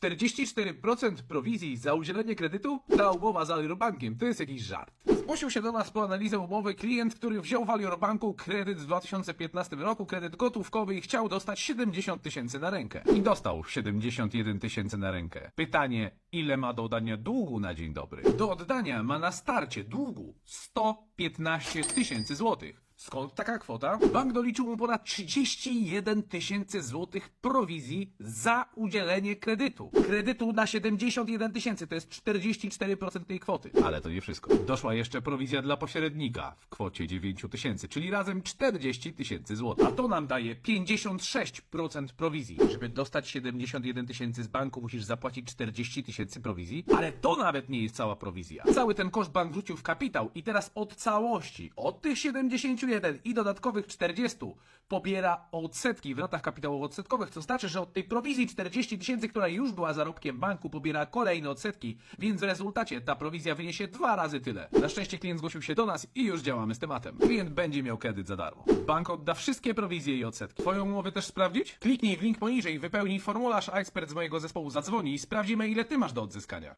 44% prowizji za udzielenie kredytu? Ta umowa z Aliorbankiem to jest jakiś żart. Zgłosił się do nas po analizę umowy klient, który wziął w Aliorbanku kredyt w 2015 roku, kredyt gotówkowy i chciał dostać 70 tysięcy na rękę. I dostał 71 tysięcy na rękę. Pytanie, ile ma do oddania długu na dzień dobry? Do oddania ma na starcie długu 115 tysięcy złotych. Skąd taka kwota? Bank doliczył mu ponad 31 tysięcy złotych prowizji za udzielenie kredytu. Kredytu na 71 tysięcy to jest 44% tej kwoty. Ale to nie wszystko. Doszła jeszcze prowizja dla pośrednika w kwocie 9 tysięcy, czyli razem 40 tysięcy złotych. A to nam daje 56% prowizji. Żeby dostać 71 tysięcy z banku musisz zapłacić 40 tysięcy prowizji, ale to nawet nie jest cała prowizja. Cały ten koszt bank wrzucił w kapitał i teraz od całości, od tych 71 i dodatkowych 40 pobiera odsetki w ratach kapitałowo-odsetkowych, co znaczy, że od tej prowizji 40 tysięcy, która już była zarobkiem banku, pobiera kolejne odsetki, więc w rezultacie ta prowizja wyniesie dwa razy tyle. Na szczęście klient zgłosił się do nas i już działamy z tematem. Klient będzie miał kredyt za darmo. Bank odda wszystkie prowizje i odsetki. Twoją umowę też sprawdzić? Kliknij w link poniżej, wypełnij formularz, a ekspert z mojego zespołu zadzwoni i sprawdzimy ile ty masz do odzyskania.